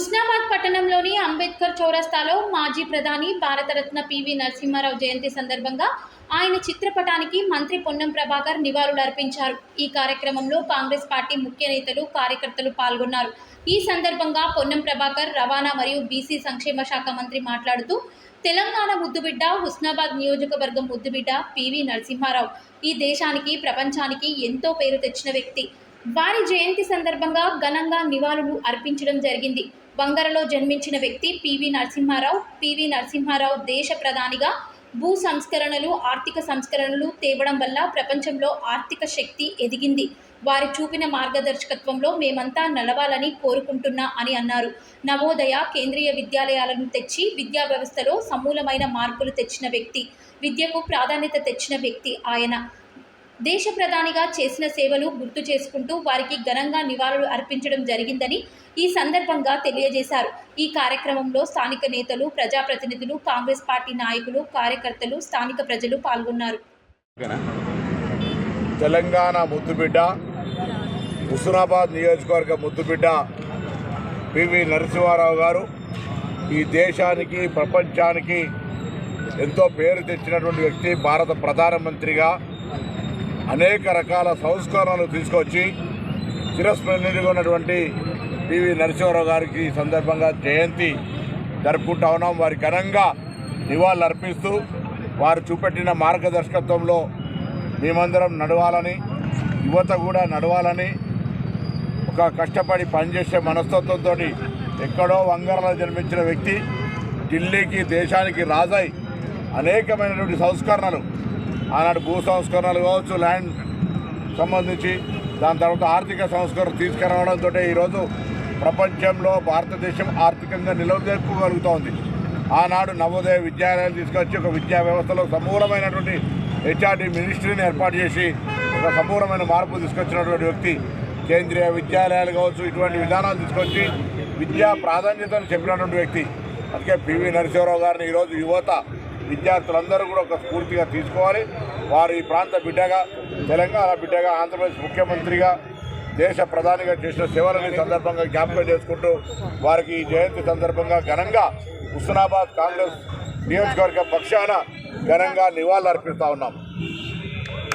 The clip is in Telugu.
హుస్నాబాద్ పట్టణంలోని అంబేద్కర్ చౌరస్తాలో మాజీ ప్రధాని భారతరత్న పివి నరసింహారావు జయంతి సందర్భంగా ఆయన చిత్రపటానికి మంత్రి పొన్నం ప్రభాకర్ నివాళులర్పించారు. ఈ కార్యక్రమంలో కాంగ్రెస్ పార్టీ ముఖ్య నేతలు కార్యకర్తలు పాల్గొన్నారు. ఈ సందర్భంగా పొన్నం ప్రభాకర్ రవాణా మరియు బీసీ సంక్షేమ శాఖ మంత్రి మాట్లాడుతూ తెలంగాణ ముద్దుబిడ్డ హుస్నాబాద్ నియోజకవర్గం ముద్దుబిడ్డ పివి నరసింహారావు. ఈ దేశానికి ప్రపంచానికి ఎంతో పేరు తెచ్చిన వ్యక్తి. వారి జయంతి సందర్భంగా ఘనంగా నివాళులు అర్పించడం జరిగింది. బంగరలో జన్మించిన వ్యక్తి పివి నరసింహారావు పివి నరసింహారావు దేశ ప్రధానిగా భూ సంస్కరణలు ఆర్థిక సంస్కరణలు తేవడం వల్ల ప్రపంచంలో ఆర్థిక శక్తి ఎదిగింది. వారి చూపిన మార్గదర్శకత్వంలో మేమంతా నడవాలని కోరుకుంటున్నా అని అన్నారు. నవోదయ కేంద్రీయ విద్యాలయాలను తెచ్చి విద్యా వ్యవస్థలో సమూలమైన మార్పులు తెచ్చిన వ్యక్తి విద్యకు ప్రాధాన్యత తెచ్చిన వ్యక్తి ఆయన. దేశ ప్రధానిగా చేసిన సేవలు గుర్తు చేసుకుంటూ వారికి ఘనంగా నివాళులు అర్పించడం జరిగిందని ఈ సందర్భంగా తెలియజేశారు. ఈ కార్యక్రమంలో స్థానిక నేతలు ప్రజాప్రతినిధులు కాంగ్రెస్ పార్టీ నాయకులు కార్యకర్తలు స్థానిక ప్రజలు పాల్గొన్నారు. తెలంగాణ ముద్దుబిడ్డ హుస్నాబాద్ నియోజకవర్గ ముద్దుబిడ్డ పివి నరసింహారావు గారు ఈ దేశానికి ప్రపంచానికి ఎంతో పేరు తెచ్చినటువంటి వ్యక్తి భారత ప్రధానమంత్రిగా అనేక రకాల సంస్కరణలు తీసుకొచ్చి చిరస్మరణీయులుగా ఉన్నటువంటి పివి నరసింహారావు గారికి సందర్భంగా జయంతి జరుపుకుంటా ఉన్నాం. వారి ఘనంగా నివాళులు అర్పిస్తూ వారు చూపెట్టిన మార్గదర్శకత్వంలో మేమందరం నడవాలని యువత కూడా నడవాలని ఒక కష్టపడి పనిచేసే మనస్తత్వంతో ఎక్కడో వంగరలో జన్మించిన వ్యక్తి ఢిల్లీకి దేశానికి రాజై అనేకమైనటువంటి సంస్కరణలు ఆనాడు భూ సంస్కరణలు కావచ్చు ల్యాండ్ సంబంధించి దాని తర్వాత ఆర్థిక సంస్కరణ తీసుకురావడంతో ఈరోజు ప్రపంచంలో భారతదేశం ఆర్థికంగా నిలదొక్కుగలుగుతోంది ఆనాడు నవోదయ విద్యాలయాలు తీసుకొచ్చి ఒక విద్యా వ్యవస్థలో సమూలమైనటువంటి హెచ్ఆర్డి మినిస్ట్రీని ఏర్పాటు చేసి ఒక సమూలమైన మార్పు తీసుకొచ్చినటువంటి వ్యక్తి కేంద్రీయ విద్యాలయాలు కావచ్చు ఇటువంటి విధానాలు తీసుకొచ్చి విద్యా ప్రాధాన్యతను చెప్పినటువంటి వ్యక్తి. అందుకే పివి నరసింహరావు గారిని ఈరోజు యువత విద్యార్థులందరూ కూడా ఒక స్ఫూర్తిగా తీసుకోవాలి. వారు ఈ ప్రాంత బిడ్డగా తెలంగాణ బిడ్డగా ఆంధ్రప్రదేశ్ ముఖ్యమంత్రిగా దేశ ప్రధానిగా చేసిన సేవలని సందర్భంగా జ్ఞాపకం చేసుకుంటూ వారికి ఈ జయంతి సందర్భంగా ఘనంగా హుస్నాబాద్ కాంగ్రెస్ నియోజకవర్గ పక్షాన ఘనంగా నివాళులు అర్పిస్తూ ఉన్నాం.